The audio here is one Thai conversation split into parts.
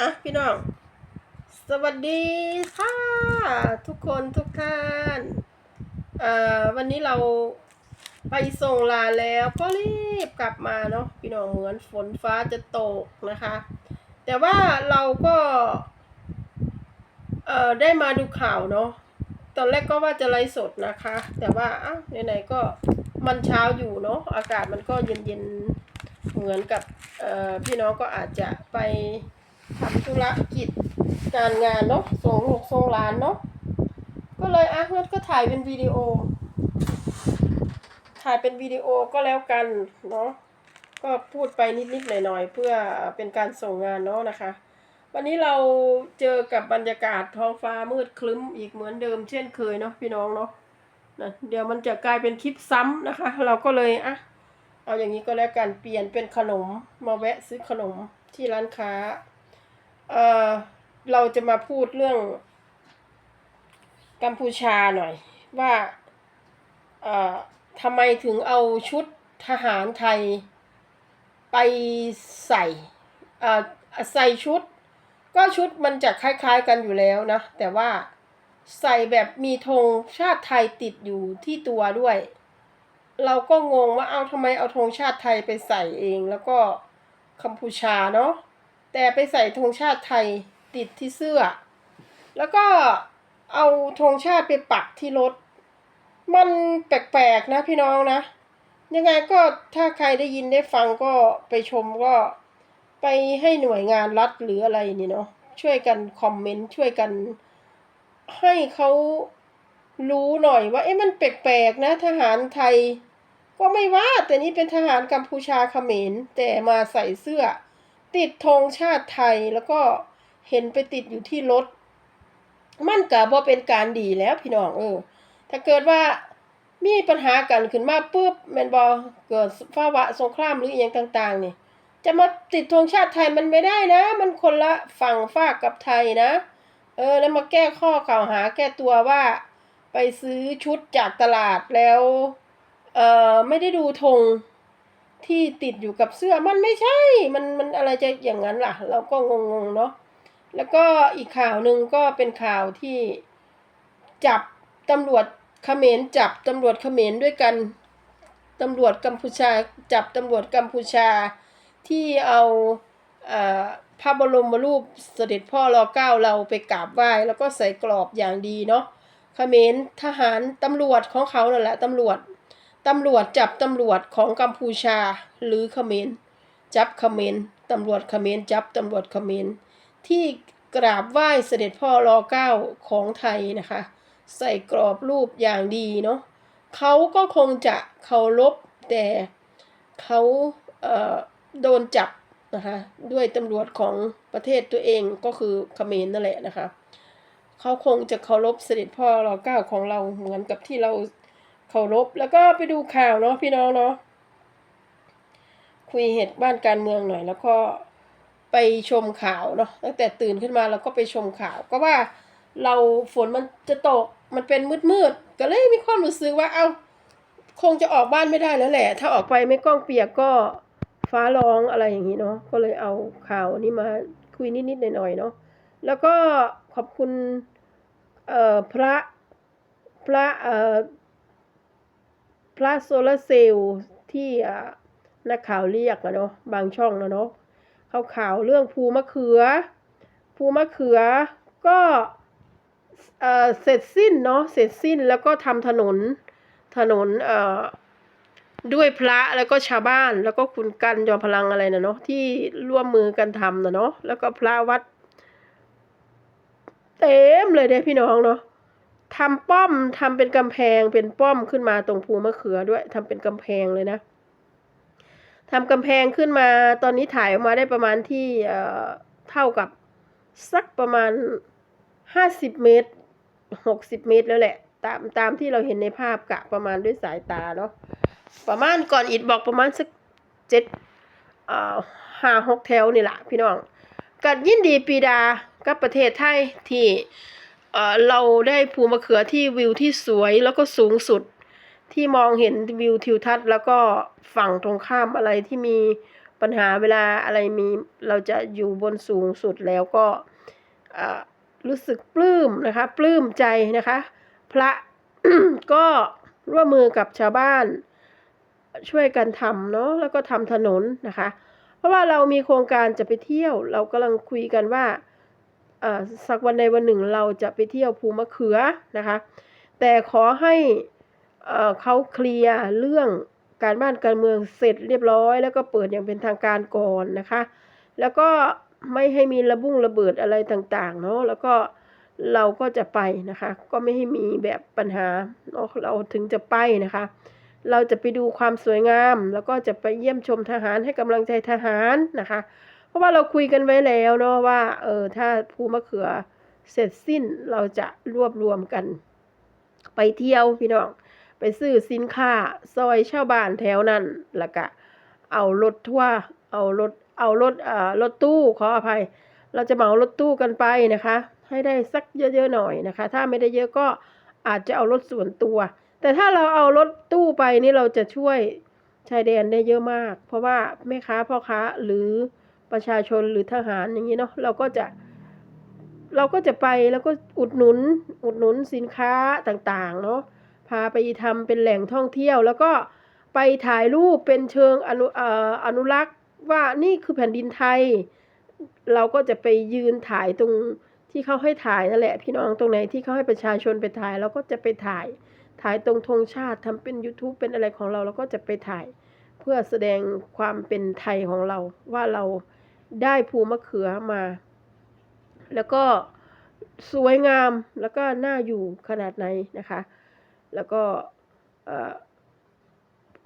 อะพี่น้อง สวัสดีค่ะ ทุกคนทุกท่านเอ่อวันนี้เราไปส่งลาแล้วก็รีบกลับมาเนาะพี่น้องเหมือนฝนฟ้าจะตกนะคะ แต่ว่าเราก็เอ่อได้มาดูข่าวเนาะตอนแรกก็ว่าจะไลฟ์สดนะคะ แต่ว่าอ้าวไหนๆก็มันเช้าอยู่เนาะอากาศมันก็เย็นๆเหมือนกับเอ่อพี่น้องก็อาจจะไป ทำธุรกิจการงานเนาะส่งลูกส่งหลานเนาะก็เลยอะงั้นก็ถ่ายเป็นวิดีโอ ถ่ายเป็นวิดีโอก็แล้วกันเนาะก็พูดไปนิดๆหน่อยๆเพื่อเป็นการส่งงานเนาะนะคะ วันนี้เราเจอกับบรรยากาศท้องฟ้ามืดครึ้มอีกเหมือนเดิมเช่นเคยเนาะพี่น้องเนาะนะเดี๋ยวมันจะกลายเป็นคลิปซ้ำนะคะ เราก็เลยอะเอาอย่างนี้ก็แล้วกันเปลี่ยนเป็นขนมมาแวะซื้อขนมที่ร้านค้า เออเราจะมาพูดเรื่อง กัมพูชาหน่อย ว่าเอ่อทำไมถึงเอาชุดทหารไทยไปใส่เอ่อใส่ชุด ก็ชุดมันจะคล้ายๆกันอยู่แล้วนะ แต่ว่าใส่แบบมีธงชาติไทยติดอยู่ที่ตัวด้วย เราก็งงว่าเอาทำไมเอาธงชาติไทยไปใส่เอง แล้วก็กัมพูชาเนาะ แต่ไปใส่ธงชาติไทยติดที่เสื้อ แล้วก็เอาธงชาติไปปักที่รถ มันแปลกๆนะพี่น้องนะ ยังไงก็ถ้าใครได้ยินได้ฟังก็ไปชมก็ไปให้หน่วยงานรัฐหรืออะไรนี่เนาะช่วยกันคอมเมนต์ช่วยกันให้เขารู้หน่อยว่าเอ๊ะมันแปลกๆนะ ทหารไทย ก็ไม่ว่าแต่นี่เป็นทหารกัมพูชาเขมรแต่มาใส่เสื้อ ติดธงชาติไทยแล้วก็เห็นไปติดอยู่ที่รถ มันก็บ่เป็นการดีแล้วพี่น้องเออ ถ้าเกิดว่ามีปัญหากันขึ้นมาปุ๊บแมนบ่เกิดภาวะสงครามหรืออหยังต่าง ๆ นี่ จะมาติดธงชาติไทยมันไม่ได้นะ มันคนละฝั่งฝากกับไทยนะ เออ แล้วมาแก้ข้อกล่าวหาแก้ตัวว่า ไปซื้อชุดจากตลาดแล้ว เออไม่ได้ดูธง ที่ติดอยู่กับเสื้อมันไม่ใช่ มันมันอะไรจะอย่างนั้นล่ะ เราก็งงๆเนาะแล้วก็อีกข่าวหนึ่งก็เป็นข่าวที่จับตำรวจเขมรจับตำรวจเขมรด้วยกันตำรวจกัมพูชาจับตำรวจกัมพูชาที่เอาเอ่อพระบรมรูปเสด็จพ่อรอเก้าเราไปกราบไหว้แล้วก็ใส่กรอบอย่างดีเนาะเขมรทหารตำรวจของเขานั่นแหละตำรวจ ตำรวจจับตำรวจของกัมพูชาหรือเขมรจับเขมรตำรวจเขมรจับตำรวจเขมรที่กราบไหว้เสด็จพ่อรอเก้าของไทยนะคะ ใส่กรอบรูปอย่างดีเนาะเขาก็คงจะเคารพแต่เขาเอ่อโดนจับนะคะด้วยตำรวจของประเทศตัวเองก็คือเขมรนั่นแหละนะคะเขาคงจะเคารพเสด็จพ่อรอเก้าของเราเหมือนกับที่เรา เคารพแล้วก็ไปดูข่าวเนาะพี่น้องเนาะคุยเหตุบ้านการเมืองหน่อย แล้วก็ไปชมข่าวเนาะตั้งแต่ตื่นขึ้นมาเราก็ไปชมข่าว ก็ว่าเราฝนมันจะตกมันเป็นมืดๆก็เลยมีความรู้สึกว่าเอา้าคงจะออกบ้านไม่ได้แล้วแหละ ถ้าออกไปไม่กล้องเปียกก็ฟ้าร้องอะไรอย่างนี้เนาะก็เลยเอาข่าวนี้มาคุยนิดๆหน่อยๆเนาะแล้วก็ขอบคุณเอ่อพระพระเอ่อ พระโซลาร์เซลล์ที่นักข่าวเรียกอะเนาะบางช่องนะเนาะเขาข่าวเรื่องภูมะเขือ ภูมะเขือก็เออเสร็จสิ้นเนาะเสร็จสิ้นแล้วก็ทำถนนถนนเออด้วยพระแล้วก็ชาวบ้านแล้วก็คุณกันจอมพลังอะไรนะเนาะที่ร่วมมือกันทำนะเนาะแล้วก็พระวัด เต็มเลยเด้พี่น้องเนาะ ทำป้อมทำเป็นกำแพงเป็นป้อมขึ้นมาตรงภูมะเขือด้วยทำเป็นกำแพงเลยนะทำกำแพงขึ้นมาตอนนี้ถ่ายออกมาได้ประมาณที่เอ่อเท่ากับสักประมาณห้าสิบเมตรหกสิบเมตรแล้วแหละ ตามตามที่เราเห็นในภาพกะประมาณด้วยสายตาเนาะประมาณก่อนอิดบอกประมาณสักเจ็ดเอ่อห้าหกแถวนี่แหละพี่น้องกัยินดีปีดากับประเทศไทยที่ เราได้ภูมะเขือที่วิวที่สวยแล้วก็สูงสุด ที่มองเห็นวิวทิวทัศน์ แล้วก็ฝั่งตรงข้ามอะไรที่มีปัญหาเวลาอะไรมีเราจะอยู่บนสูงสุดแล้วก็รู้สึกปลื้มนะคะ ปลื้มใจนะคะ พระก็ร่วมมือกับชาวบ้าน ช่วยกันทำเนาะแล้วก็ทำถนนนะคะ เพราะว่าเรามีโครงการจะไปเที่ยว เรากำลังคุยกันว่า สักวันใดวันหนึ่งเราจะไปเที่ยวภูมะเขือนะคะ แต่ขอให้เอ่อเขาเคลียร์เรื่องการบ้านการเมืองเสร็จเรียบร้อย แล้วก็เปิดอย่างเป็นทางการก่อนนะคะ แล้วก็ไม่ให้มีระบุ่งระเบิดอะไรต่างๆเนาะแล้วก็เราก็จะไปนะคะ ก็ไม่ให้มีแบบปัญหาเนาะเราถึงจะไปนะคะ เราจะไปดูความสวยงาม แล้วก็จะไปเยี่ยมชมทหารให้กำลังใจทหารนะคะ เพราะว่าเราคุยกันไว้แล้วเนาะว่าเออถ้าภูมะเขือเสร็จสิ้นเราจะรวบรวมกัน ไปเที่ยวพี่น้องไปซื้อสินค้าซอยชาวบ้านแถวนั้นแล้วก็เอารถทัวร์เอารถเอารถเอ่อรถตู้ขออภัย เราจะเหมารถตู้กันไปนะคะ ให้ได้สักเยอะๆหน่อยนะคะ ถ้าไม่ได้เยอะก็อาจจะเอารถส่วนตัว แต่ถ้าเราเอารถตู้ไปนี่เราจะช่วยชายแดนได้เยอะมาก เพราะว่าแม่ค้าพ่อค้าหรือ ประชาชนหรือทหารอย่างนี้เนาะเราก็จะ เราก็จะไปแล้วก็อุดหนุน อุดหนุนสินค้าต่างๆเนาะพาไปทำเป็นแหล่งท่องเที่ยว แล้วก็ไปถ่ายรูปเป็นเชิงอนุออนุรักษ์ว่านี่คือแผ่นดินไทย เราก็จะไปยืนถ่ายตรงที่เขาให้ถ่ายนั่นแหละ พี่น้องตรงไหนที่เขาให้ประชาชนไปถ่ายเราก็จะไปถ่าย ถ่ายตรงธงชาติทำเป็น YouTube เป็นอะไรของเราเราก็จะไปถ่าย เพื่อแสดงความเป็นไทยของเราว่าเรา ได้ภูมะเขือมา แล้วก็สวยงามแล้วก็น่าอยู่ขนาดไหนนะคะ แล้วก็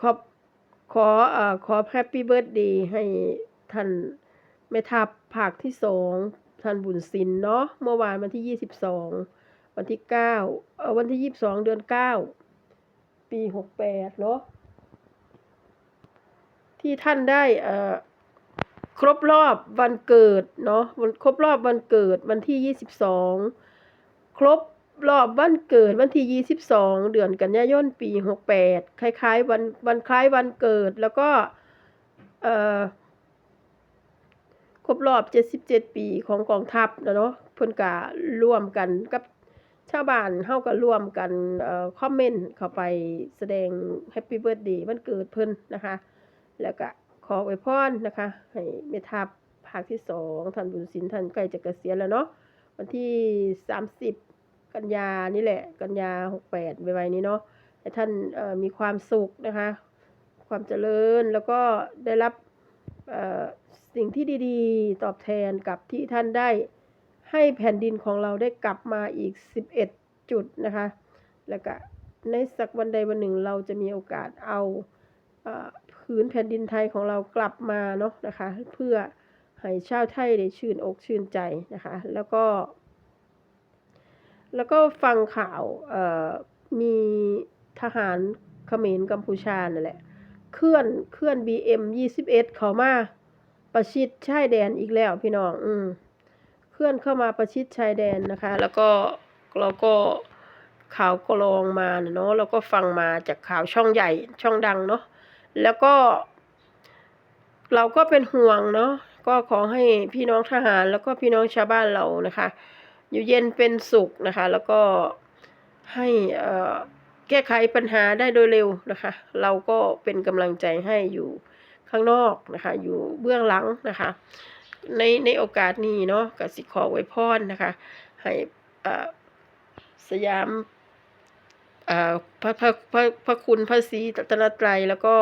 ขอบขอขอแฮปปี้เบิร์ดดีให้ท่านแม่ทัพภาคที่สองท่านบุญสินเนาะเมื่อวานวันที่ยี่สิบสองวันที่เก้าวันที่ยี่สิบสองเดือนเก้าปีหกแปดเนาะที่ท่านได้เอ่อ ครบรอบวันเกิดเนาะครบรอบวันเกิดวันที่ยี่สิบสองครบรอบวันเกิดวันที่ยี่สิบสองเดือนกันยายนปีหกแปดคล้ายๆวันวันคล้ายวันเกิดแล้วก็เอ่อครบรอบเจ็ดสิบเจ็ดปีของกองทัพนะเนาะเพิ่นกะร่วมกันกับชาวบ้านเฮาก็ร่วมกันเอ่อคอมเมนต์เข้าไปแสดงแฮปปี้เบิร์ดเดย์วันเกิดเพิ่นนะคะ แล้วก็ ออวยพรนะคะ ให้เมทัพภาคที่สองท่านบุญสินท่านใกล้จะเกษียณแล้วเนาะวันที่สามสิบกันยานี่แหละ กันยาหกแปดไวๆนี้เนาะให้ท่านมีความสุขนะคะ ความเจริญแล้วก็ได้รับสิ่งที่ดีๆ ตอบแทนกับที่ท่านได้ให้แผ่นดินของเราได้กลับมาอีก 11 จุดนะคะ แล้วก็ในสักวันใดวันหนึ่งเราจะมีโอกาสเอาเอ่อ ผืนแผ่นดินไทยของเรากลับมาเนาะนะคะ เพื่อให้ชาวไทยได้ชื่นอกชื่นใจนะคะ แล้วก็ แล้วก็ฟังข่าวมีทหารเขมรกัมพูชานั่นแหละ เคลื่อนเคลื่อน BM 21 เข้ามาประชิดชายแดนอีกแล้วพี่น้อง อืมเคลื่อนเข้ามาประชิดชายแดนนะคะ แล้วก็เราก็ข่าวกรองมาเนาะแล้วก็ฟังมาจากข่าวช่องใหญ่ช่องดังเนาะ แล้วก็ เราก็เป็นห่วงเนาะก็ขอให้พี่น้องทหาร แล้วก็พี่น้องชาวบ้านเรานะคะ อยู่เย็นเป็นสุขนะคะ แล้วก็ให้อ่อแก้ไขปัญหาได้โดยเร็วนะคะ เราก็เป็นกำลังใจให้อยู่ข้างนอกนะคะ อยู่เบื้องหลังนะคะ ในในโอกาสนี้เนาะกสิขอไว้พรนะคะ ให้อ่อสยาม พระพระพระพระคุณพระศรีรัตนตรัย แล้วก็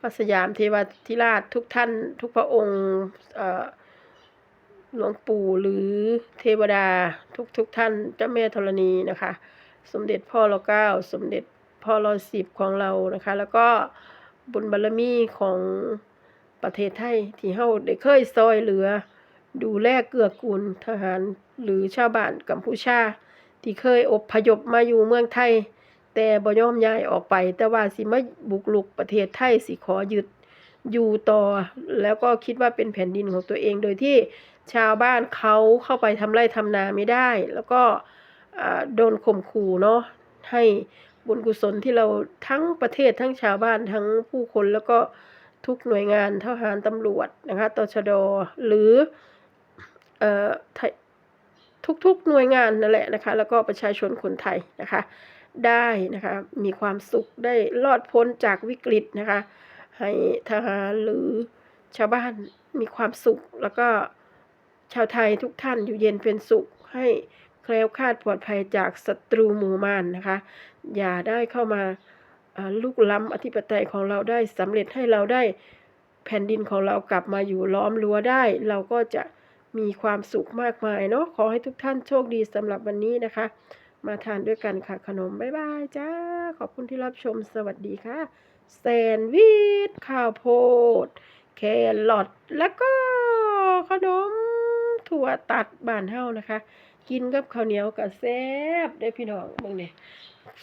พระสยามเทวาธิราชทุกท่าน ทุกพระองค์หลวงปู่หรือเทวดาทุกทุกท่านเจ้าแม่ธรณีนะคะ สมเด็จพ่อรอเก้าสมเด็จพ่อรอสิบของเรานะคะ แล้วก็บุญบารมีของประเทศไทยที่เฮาได้เคยซอยเหลือ ดูแลเกื้อกูลทหารหรือชาวบ้านกัมพูชา ที่เคยอบพยพมาอยู่เมืองไทย แต่บ่ยอมย้ายออกไป แต่ว่าสิมาบุกลุกประเทศไทยสิขอยึดอยู่ต่อ แล้วก็คิดว่าเป็นแผ่นดินของตัวเองโดยที่ชาวบ้านเขาเข้าไปทำไร่ทำนาไม่ได้ แล้วก็โดนข่มขู่เนาะให้บุญกุศลที่เราทั้งประเทศทั้งชาวบ้านทั้งผู้คนแล้วก็ทุกหน่วยงานทหารตำรวจนะคะตชดหรือเอ่อทุกๆหน่วยงานนั่นแหละนะคะ แล้วก็ประชาชนคนไทยนะคะ ได้นะคะ มีความสุขได้รอดพ้นจากวิกฤตนะคะ ให้ทหารหรือชาวบ้านมีความสุข แล้วก็ชาวไทยทุกท่านอยู่เย็นเป็นสุข ให้แคล้วคลาดปลอดภัยจากศัตรูหมู่มานนะคะ อย่าได้เข้ามาอ่าลุกล้ำอธิปไตยของเราได้สำเร็จให้เราได้แผ่นดินของเรากลับมาอยู่ล้อมรั้วได้ เราก็จะมีความสุขมากมายเนาะขอให้ทุกท่านโชคดีสำหรับวันนี้นะคะ มาทานด้วยกันค่ะขนมบ๊ายบายจ้า ขอบคุณที่รับชมสวัสดีค่ะแซนด์วิชข้าวโพด แครอทแล้วก็ขนมถั่วตัดบานเฮานะคะ กินกับข้าวเหนียวกับแซ่บได้พี่น้องเบิ่งนี่ย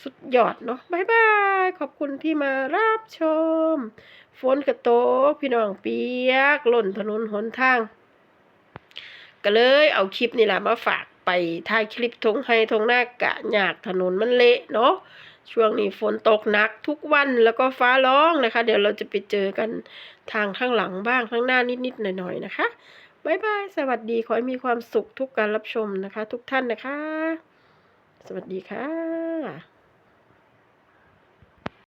สุดยอดเนาะบายบาย ขอบคุณที่มารับชม ฝนกระโตกพี่น้องเปียกหล่นถนนหนทาง ก็เลยเอาคลิปนี่แหละมาฝาก ไปถ่ายคลิปทงไฮทงหน้ากะหยากถนนมันเละเนาะช่วงนี้ฝนตกหนักทุกวันแล้วก็ฟ้าร้องนะคะ เดี๋ยวเราจะไปเจอกันทางข้างหลังบ้างข้างหน้านิดๆหน่อยๆนะคะบายบายสวัสดีขอให้มีความสุขทุกการรับชมนะคะ ทุกท่านนะคะ สวัสดีค่ะ